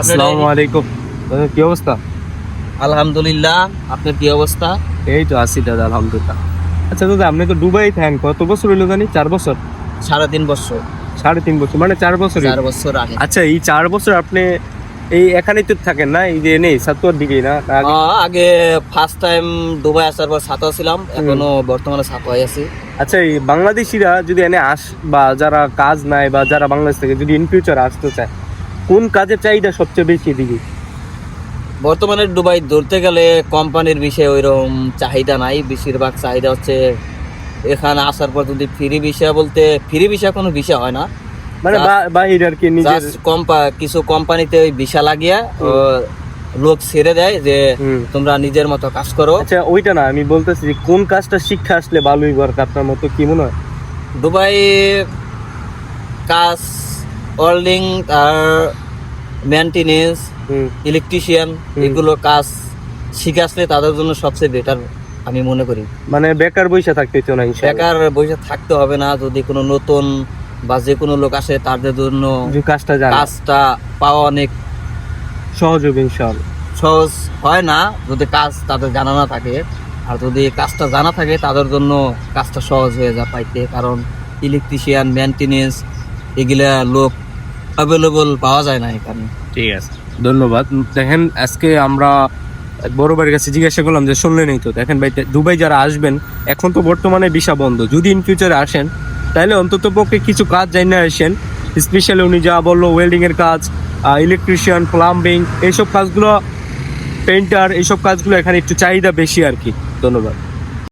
আসসালামু আলাইকুম। দাদা, কি অবস্থা? আলহামদুলিল্লাহ আপনার কি অবস্থা? এই তো আছি দাদা আলহামদুলিল্লাহ। আচ্ছা দাদা আপনি তো দুবাই থাকেন কত বছর হইল জানি? চার বছর? সাড়ে তিন বছর। সাড়ে তিন বছর মানে চার বছর চার বছর আগে। আচ্ছা এই চার বছর আপনি এই এখানেই তো থাকেন না? এই যে নেই সাতোয়ার দিকেই না? না আগে? ফার্স্ট টাইম দুবাই আসার পর সাতোয়া ছিলাম এখনও বর্তমানে সাতোয়াই আছি। আচ্ছা এই বাংলাদেশিরা যদি এনে আস বা যারা কাজ নাই বা যারা বাংলাদেশ থেকে যদি ইন ফিউচার আসতে চায় কোন কাজের চাহিদা সবচেয়ে বেশি দিকে বর্তমানে দুবাই ধরতে গেলে কোম্পানির বিষয়ে ওইরকম চাহিদা নাই। বেশিরভাগ চাহিদা হচ্ছে এখানে আসার পর যদি ফ্রি ভিসা বলতে ফ্রি ভিসা কোনো বিষয় হয় না। মানে বাহির আর কি নিজের কম্পা- কিছু কোম্পানিতে ওই ভিসা লাগিয়ে লোক ছেড়ে দেয় যে তোমরা নিজের মতো কাজ করো। আচ্ছা ওইটা না আমি বলতেছি যে কোন কাজটা শিক্ষা আসলে ভালোই বরক আপনার মতো কি মনে হয়? দুবাই কাজ ওয়েল্ডিং আর মেনটেনেন্স ইলেকট্রিশিয়ান। এগুলো কাজ শিখে আসলে তাদের জন্য সবচেয়ে বেটার আমি মনে করি। মানে বেকার বইসা থাকতে হতো না বেকার বসে থাকতে হবে না যদি কোনো নতুন বা যে কোনো লোক আসে তাদের জন্য কাজটা জানে। কাজটা পাওয়া অনেক সহজ হবে ইনশাআল্লাহ। সহজ হয় না যদি কাজ তাদের জানা না থাকে। আর যদি কাজটা জানা থাকে তাদের জন্য কাজটা সহজ হয়ে যায় পাইতে। কারণ ইলেকট্রিশিয়ান মেনটেনেন্স এগুলা লোক অ্যাভেলেবল পাওয়া যায় না এখানে। ঠিক আছে। ধন্যবাদ। দেখেন, আজকে আমরা বড় ভাইয়ের কাছে জিজ্ঞাসা করলাম যে, শুনলেনই তো। দেখেন ভাই, দুবাই যারা আসবেন, এখন তো বর্তমানে ভিসা বন্ধ। যদি ইন ফিউচারে আসেন, তাহলে অন্তত পক্ষে কিছু কাজ জানিয়ে আসেন। স্পেশালি উনি যা বলল ওয়েল্ডিং এর কাজ ইলেকট্রিশিয়ান প্লাম্বিং এইসব কাজগুলো পেন্টার এইসব কাজগুলো এখানে একটু চাহিদা বেশি আর কি। ধন্যবাদ।